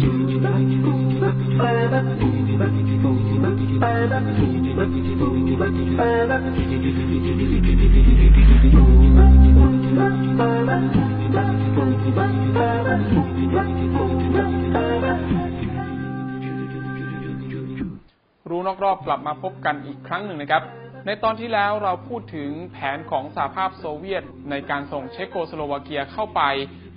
รู้นอกรอบกลับมาพบกันอีกครั้งหนึ่งนะครับในตอนที่แล้วเราพูดถึงแผนของสหภาพโซเวียต ในการส่งเชโกสโลวาเกียเข้าไป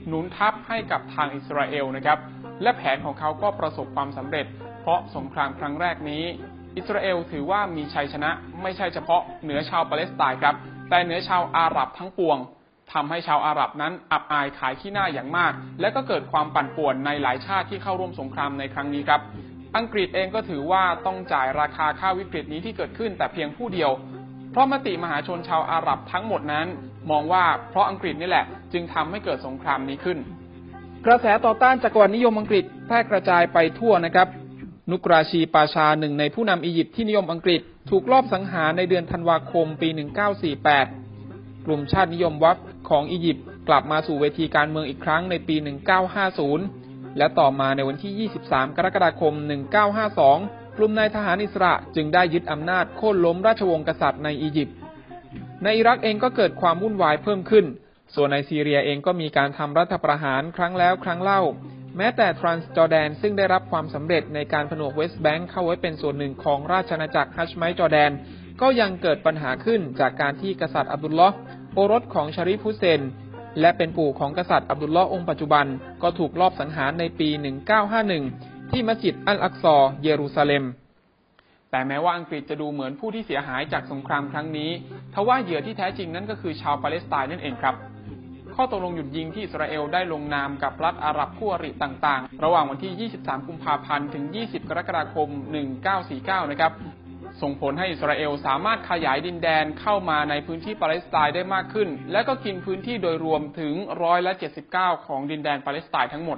หนุนทัพให้กับทางอิสราเอลนะครับ และแผนของเขาก็ประสบความสำเร็จ เพราะสงครามครั้งแรกนี้ อิสราเอลถือว่ามีชัยชนะไม่ใช่เฉพาะเหนือชาวปาเลสไตน์ครับ แต่เหนือชาวอาหรับทั้งปวงทำให้ชาวอาหรับนั้นอับอายขายขี้หน้าอย่างมาก และก็เกิดความปั่นป่วนในหลายชาติที่เข้าร่วมสงครามในครั้งนี้ครับ อังกฤษเองก็ถือว่าต้องจ่ายราคาค่าวิกฤตนี้ที่เกิดขึ้นแต่เพียงผู้เดียว เพราะมติมหาชนชาวอาหรับทั้งหมดนั้น มองว่าเพราะอังกฤษนี่แหละ จึงทำให้เกิดสงครามนี้ขึ้น กระแสต่อต้านจักรวรรดินิยมอังกฤษแพร่กระจายไปทั่วนะครับ นุกราชีปาชาหนึ่งในผู้นำอียิปต์ที่นิยมอังกฤษ ถูกลอบสังหารในเดือนธันวาคมปี 1948 กลุ่มชาตินิยมวัฟของอียิปต์กลับมาสู่เวทีการเมืองอีกครั้งในปี 1950 และต่อมาในวันที่ 23 กรกฎาคม 1952 กลุ่มนายทหารอิสระจึงได้ยึดอำนาจโค่นล้มราชวงศ์กษัตริย์ในอียิปต์ในอิรักเองก็เกิดความวุ่นวายเพิ่มขึ้น ส่วนในซีเรียเองก็มีการทำรัฐประหารครั้งแล้วครั้งเล่า แม้แต่ทรานส์จอร์แดนซึ่งได้รับความสำเร็จในการผนวกเวสต์แบงค์เข้าไว้เป็นส่วนหนึ่งของราชอาณาจักรฮัชไมจอร์แดน ก็ยังเกิดปัญหาขึ้นจากการที่กษัตริย์อับดุลลอฮ์โอรสของชาริฟุเซน และเป็นปู่ของกษัตริย์อับดุลลอฮ์องค์ปัจจุบัน ก็ถูกลอบสังหารในปี 1951 ที่มัสยิดอัลอักซอ เยรูซาเล็มแต่แม้ว่าอังกฤษจะดูเหมือนผู้ที่เสียหายจากสงครามครั้งนี้ ทว่าเหยื่อที่แท้จริงนั่นก็คือชาวปาเลสไตน์นั่นเองครับ ข้อตกลงหยุดยิงที่อิสราเอลได้ลงนามกับรัฐอาหรับคู่อริต่างๆ ระหว่างวันที่ 23 กุมภาพันธ์ ถึง 20 กรกฎาคม 1949 นะครับ ส่งผลให้อิสราเอลสามารถขยายดินแดนเข้ามาในพื้นที่ปาเลสไตน์ได้มากขึ้น และก็กินพื้นที่โดยรวมถึงร้อยละ79 ของดินแดนปาเลสไตน์ทั้งหมด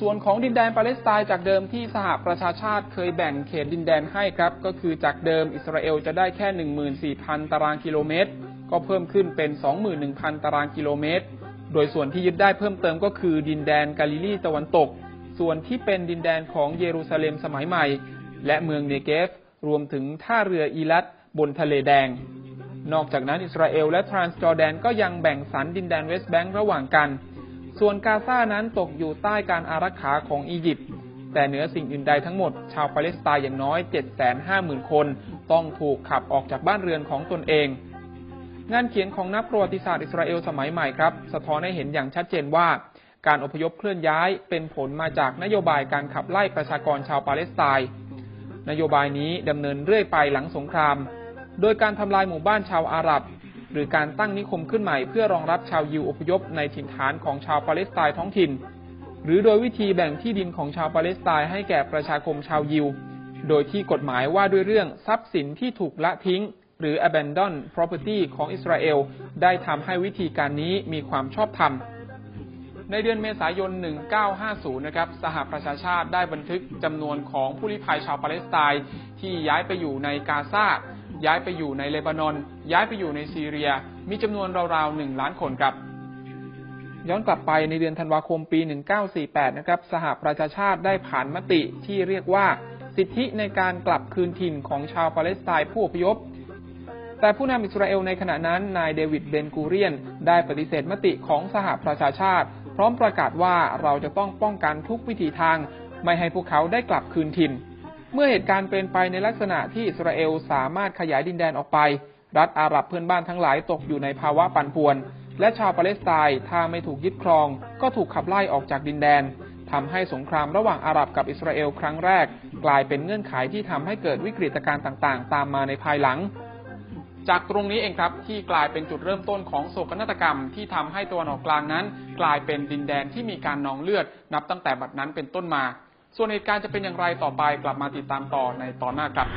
ส่วนของดินแดนปาเลสไตน์จากเดิมที่สหประชาชาติเคยแบ่งเขตดินแดนให้ครับ ก็คือจากเดิมอิสราเอลจะได้แค่ 14,000 ตารางกิโลเมตร ก็เพิ่มขึ้นเป็น 21,000 ตารางกิโลเมตร โดยส่วนที่ยึดได้เพิ่มเติมก็คือดินแดนกาลิลีตะวันตก ส่วนที่เป็นดินแดนของเยรูซาเล็มสมัยใหม่ และเมืองเนเกฟ รวมถึงท่าเรืออีลัตบนทะเลแดง นอกจากนั้นอิสราเอลและทรานส์จอร์แดนก็ยังแบ่งสรรดินแดนเวสต์แบงค์ระหว่างกัน ส่วนกาซานั้นตกอยู่ใต้การอารักขาของอียิปต์แต่เหนือสิ่งอื่นใดทั้งหมด ชาวปาเลสไตน์อย่างน้อย 750,000 คน ต้องถูกขับออกจากบ้านเรือนของตนเอง งานเขียนของนักประวัติศาสตร์อิสราเอลสมัยใหม่ครับ สะท้อนให้เห็นอย่างชัดเจนว่า การอพยพเคลื่อนย้ายเป็นผลมาจากนโยบายการขับไล่ประชากรชาวปาเลสไตน์นโยบายนี้ดำเนินเรื่อยไปหลังสงคราม โดยการทำลายหมู่บ้านชาวอาหรับ หรือการตั้งนิคมขึ้นใหม่เพื่อรองรับชาวยิวอพยพในถิ่นฐานของชาวปาเลสไตน์ท้องถิ่น หรือโดยวิธีแบ่งที่ดินของชาวปาเลสไตน์ให้แก่ประชาคมชาวยิว โดยที่กฎหมายว่าด้วยเรื่องทรัพย์สินที่ถูกละทิ้ง หรือ abandon property ของอิสราเอล ได้ทำให้วิธีการนี้มีความชอบธรรม ในเดือนเมษายน 1950 นะครับ สหประชาชาติได้บันทึกจำนวนของผู้ลี้ภัยชาวปาเลสไตน์ที่ย้ายไปอยู่ในกาซา ย้ายไปอยู่ในเลบานอน ย้ายไปอยู่ในซีเรีย มีจำนวนราวๆ 1 ล้านคนครับย้อนกลับไปในเดือนธันวาคมปี 1948 นะครับ สหประชาชาติได้ผ่านมติที่เรียกว่า สิทธิในการกลับคืนถิ่นของชาวปาเลสไตน์ผู้อพยพ แต่ผู้นำอิสราเอลในขณะนั้นนายเดวิดเบนกูเรียน ได้ปฏิเสธมติของสหประชาชาติ พร้อมประกาศว่าเราจะต้องป้องกันทุกวิธีทาง ไม่ให้พวกเขาได้กลับคืนถิ่น เมื่อเหตุการณ์เป็นไปในลักษณะที่อิสราเอลสามารถขยายดินแดนออกไป รัฐอาหรับเพื่อนบ้านทั้งหลายตกอยู่ในภาวะปั่นป่วน และชาวปาเลสไตน์ถ้าไม่ถูกยึดครอง ก็ถูกขับไล่ออกจากดินแดนทำให้สงครามระหว่างอาหรับกับอิสราเอลครั้งแรก กลายเป็นเงื่อนไขที่ทำให้เกิดวิกฤตการณ์ต่างๆ ตามมาในภายหลัง จากตรงนี้เองครับที่กลายเป็นจุดเริ่มต้นของโศกนาฏกรรมที่ทำให้ตะวันออกกลางนั้น กลายเป็นดินแดนที่มีการนองเลือด นับตั้งแต่บัดนั้นเป็นต้นมา ส่วนเหตุการณ์จะเป็นอย่างไรต่อไปกลับมาติดตามต่อในตอนหน้าครับ